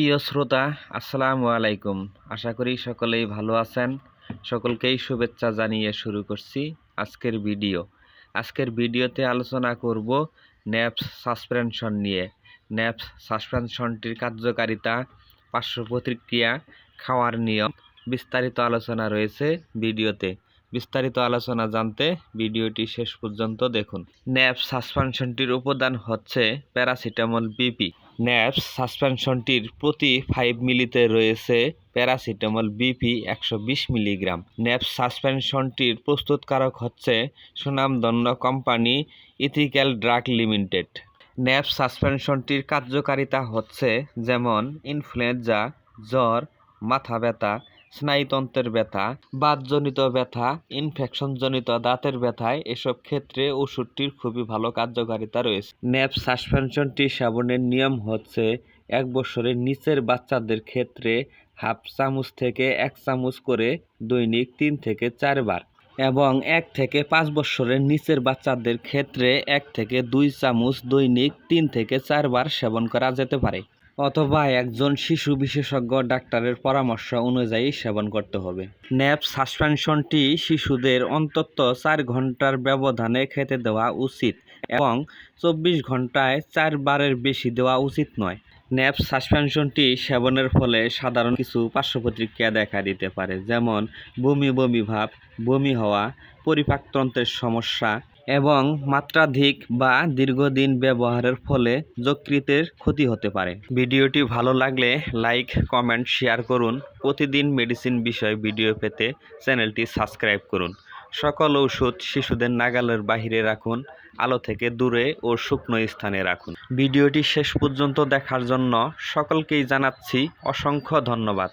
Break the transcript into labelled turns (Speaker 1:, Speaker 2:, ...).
Speaker 1: প্রিয় শ্রোতা, আসসালামু আলাইকুম। আশা করি সকলেই ভালো আছেন। সকলকেই শুভেচ্ছা জানিয়ে শুরু করছি আজকের ভিডিও। আজকের ভিডিওতে আলোচনা করব ন্যাপস সাসপেনশন নিয়ে। ন্যাপস সাসপেনশনটির কার্যকারিতা, পার্শ্ব প্রতিক্রিয়া, খাওয়ার নিয়ম, বিস্তারিত আলোচনা রয়েছে ভিডিওতে। বিস্তারিত আলোচনা জানতে ভিডিওটি শেষ পর্যন্ত দেখুন। ন্যাপস সাসপেনশনটির উপাদান হচ্ছে প্যারাসিটামল বিপি। ন্যাপস সাসপেনশনটির প্রতি ফাইভ মিলিতে রয়েছে প্যারাসিটামল বিপি একশো বিশ মিলিগ্রাম। ন্যাপস সাসপেনশনটির প্রস্তুতকারক হচ্ছে সুনামধন্য company ethical drug limited. Naps সাসপেনশনটির কার্যকারিতা হচ্ছে যেমন, ইনফ্লুয়েঞ্জা, জ্বর, মাথা ব্যথা স্নায়ুতন্ত্রের ব্যথা, বাতজনিত ব্যথা ইনফেকশনজনিত দাঁতের ব্যথায় এসব ক্ষেত্রে ওষুধটির খুবই ভালো কার্যকারিতা রয়েছে। ন্যাপ সাসপেনশনটি সেবনের নিয়ম হচ্ছে এক বছরের নিচের বাচ্চাদের ক্ষেত্রে হাফ চামচ থেকে এক চামচ করে দৈনিক তিন থেকে চারবার এবং এক থেকে পাঁচ বছরের নিচের বাচ্চাদের ক্ষেত্রে এক থেকে দুই চামচ দৈনিক তিন থেকে চারবার সেবন করা যেতে পারে। অথবা একজন শিশু বিশেষজ্ঞ ডাক্তারের পরামর্শ অনুযায়ী সেবন করতে হবে। ন্যাপ সাসপেনশনটি শিশুদের অন্তত চার ঘণ্টার ব্যবধানে খেতে দেওয়া উচিত এবং চব্বিশ ঘন্টায় চারবারের বেশি দেওয়া উচিত নয়। ন্যাপ সাসপেনশনটি সেবনের ফলে সাধারণ কিছু পার্শ্বপ্রতিক্রিয়া দেখা দিতে পারে, যেমন বমি বমি ভাব, বমি হওয়া, পরিপাকতন্ত্রের সমস্যা এবং মাত্রাধিক বা দীর্ঘদিন ব্যবহারের ফলে যকৃতের ক্ষতি হতে পারে। ভিডিওটি ভালো লাগলে লাইক, কমেন্ট, শেয়ার করুন। প্রতিদিন মেডিসিন বিষয় ভিডিও পেতে চ্যানেলটি সাবস্ক্রাইব করুন। সকল ঔষধ শিশুদের নাগালের বাহিরে রাখুন, আলো থেকে দূরে ও শুকনো স্থানে রাখুন। ভিডিওটি শেষ পর্যন্ত দেখার জন্য সকলকেই জানাচ্ছি অসংখ্য ধন্যবাদ।